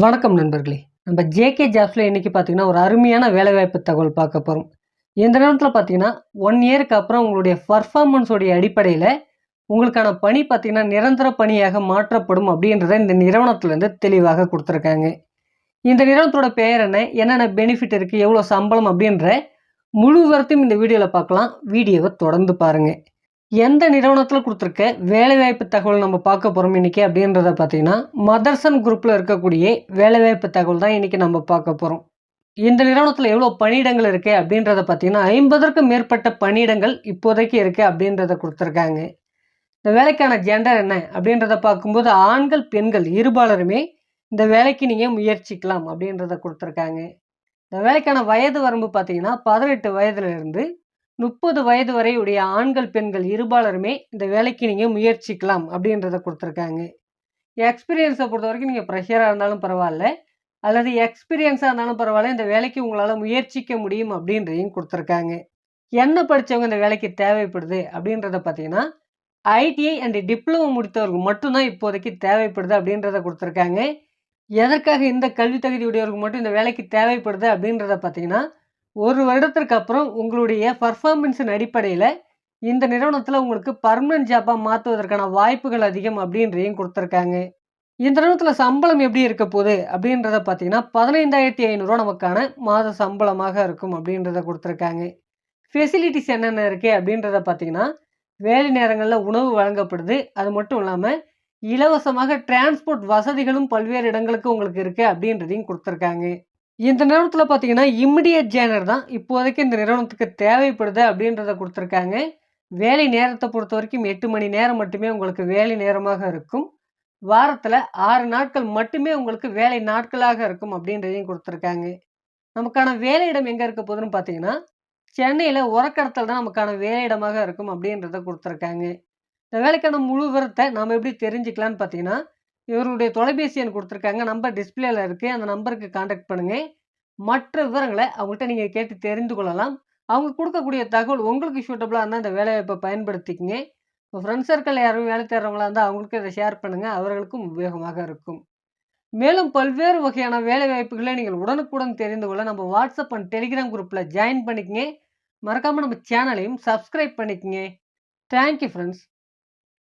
வணக்கம் நண்பர்களே. நம்ம ஜேகே ஜாப்ஸில் இன்றைக்கி பார்த்தீங்கன்னா ஒரு அருமையான வேலைவாய்ப்பு தகவல் பார்க்க போகிறோம் இந்த நேரத்தில் பார்த்தீங்கன்னா ஒன் இயருக்கு அப்புறம் உங்களுடைய பர்ஃபார்மன்ஸோடைய அடிப்படையில் உங்களுக்கான பணி பார்த்தீங்கன்னா நிரந்தர பணியாக மாற்றப்படும் அப்படின்றத இந்த நிறுவனத்துலேருந்து தெளிவாக கொடுத்துருக்காங்க. இந்த நிறுவனத்தோட பெயர் என்ன? என்னென்ன பெனிஃபிட் இருக்குது எவ்வளோ சம்பளம் அப்படின்ற முழு விவரத்தையும் இந்த வீடியோவில் பார்க்கலாம். வீடியோவை தொடர்ந்து பாருங்கள் எந்த நிறுவனத்தில் கொடுத்துருக்க வேலைவாய்ப்பு தகவல் நம்ம பார்க்க போகிறோம் இன்றைக்கி அப்படின்றத பார்த்தீங்கன்னா மதர்சன் குரூப்பில் இருக்கக்கூடிய வேலைவாய்ப்பு தகவல் தான் இன்றைக்கி நம்ம பார்க்க போகிறோம் இந்த நிறுவனத்தில் எவ்வளோ பணியிடங்கள் இருக்குது அப்படின்றத பார்த்தீங்கன்னா ஐம்பதற்கும் மேற்பட்ட பணியிடங்கள் இப்போதைக்கு இருக்குது அப்படின்றத கொடுத்துருக்காங்க. இந்த வேலைக்கான ஜெண்டர் என்ன அப்படின்றத பார்க்கும்போது ஆண்கள் பெண்கள் இருபாலருமே இந்த வேலைக்கு நீங்கள் முயற்சிக்கலாம் அப்படின்றத கொடுத்துருக்காங்க. இந்த வேலைக்கான வயது வரம்பு பார்த்தீங்கன்னா பதினெட்டு வயதுலேருந்து முப்பது வயது வரை உடைய ஆண்கள் பெண்கள் இருபாலருமே இந்த வேலைக்கு நீங்கள் முயற்சிக்கலாம் அப்படின்றத கொடுத்துருக்காங்க. எக்ஸ்பீரியன்ஸை பொறுத்த வரைக்கும் நீங்கள் ப்ரெஷராக இருந்தாலும் பரவாயில்ல. அல்லது எக்ஸ்பீரியன்ஸாக இருந்தாலும் பரவாயில்ல இந்த வேலைக்கு உங்களால் முயற்சிக்க முடியும் அப்படின்றதையும் கொடுத்துருக்காங்க. என்ன படித்தவங்க இந்த வேலைக்கு தேவைப்படுது அப்படின்றத பார்த்தீங்கன்னா ஐடிஐ அண்ட் டிப்ளமோ முடித்தவர்கள் மட்டும்தான் இப்போதைக்கு தேவைப்படுது அப்படின்றத கொடுத்துருக்காங்க. எதற்காக இந்த கல்வி தகுதி உடையவருக்கு மட்டும் இந்த வேலைக்கு தேவைப்படுது அப்படின்றத பார்த்தீங்கன்னா ஒரு வருடத்திற்கு அப்புறம் உங்களுடைய பர்ஃபார்மன்ஸின் அடிப்படையில் இந்த நிறுவனத்தில் உங்களுக்கு பர்மனன்ட் ஜாப்பாக மாற்றுவதற்கான வாய்ப்புகள் அதிகம் அப்படின்றதையும் கொடுத்துருக்காங்க. இந்த நிறுவனத்தில் சம்பளம் எப்படி இருக்க போகுது அப்படின்றத பார்த்தீங்கன்னா பதினைந்தாயிரத்தி ஐநூறுரூவா நமக்கான மாத சம்பளமாக இருக்கும் அப்படின்றத கொடுத்துருக்காங்க. ஃபெசிலிட்டிஸ் என்னென்ன இருக்குது அப்படின்றத பார்த்தீங்கன்னா வேலை நேரங்களில் உணவு வழங்கப்படுது. அது மட்டும் இல்லாமல் இலவசமாக டிரான்ஸ்போர்ட் வசதிகளும் பல்வேறு இடங்களுக்கு உங்களுக்கு இருக்குது அப்படின்றதையும் கொடுத்துருக்காங்க. இந்த நிறுவனத்தில் பார்த்தீங்கன்னா இம்மிடியட் ஜேனர் தான். இப்போதைக்கு இந்த நிறுவனத்துக்கு தேவைப்படுது அப்படின்றத கொடுத்துருக்காங்க. வேலை நேரத்தை பொறுத்த வரைக்கும் எட்டு மணி நேரம் மட்டுமே உங்களுக்கு வேலை நேரமாக இருக்கும். வாரத்தில் ஆறு நாட்கள் மட்டுமே உங்களுக்கு வேலை நாட்களாக இருக்கும் அப்படின்றதையும் கொடுத்துருக்காங்க. நமக்கான வேலையிடம் எங்கே இருக்க போகுதுன்னு பார்த்தீங்கன்னா சென்னையில் உரக்கடத்தல் தான் நமக்கான வேலையிடமாக இருக்கும் அப்படின்றத கொடுத்துருக்காங்க. இந்த வேலைக்கான முழு விவரத்தை நாம் எப்படி தெரிஞ்சுக்கலான்னு பார்த்தீங்கன்னா இவருடைய தொலைபேசி எண் கொடுத்துருக்காங்க. நம்பர் டிஸ்பிளேல இருக்குது அந்த நம்பருக்கு காண்டாக்ட் பண்ணுங்கள் மற்ற விவரங்களை அவங்கள்ட்ட நீங்கள் கேட்டு தெரிந்து கொள்ளலாம். அவங்க கொடுக்கக்கூடிய தகவல் உங்களுக்கு சூட்டபுளாக இருந்தால் இந்த வேலைவாய்ப்பை பயன்படுத்திக்கங்க. உங்கள் ஃப்ரெண்ட்ஸ் சர்க்கிள் யாரும் வேலை தேடுறவங்களா இருந்தால் அவங்களுக்கு இதை ஷேர் பண்ணுங்கள் அவர்களுக்கும் உபயோகமாக இருக்கும். மேலும் பல்வேறு வகையான வேலை வாய்ப்புகளை நீங்கள் உடனுக்குடன் தெரிந்து கொள்ள நம்ம வாட்ஸ்அப் அண்ட் டெலிகிராம் குரூப்பில் ஜாயின் பண்ணிக்கங்க. மறக்காமல் நம்ம சேனலையும் சப்ஸ்கிரைப் பண்ணிக்கங்க. Thank you friends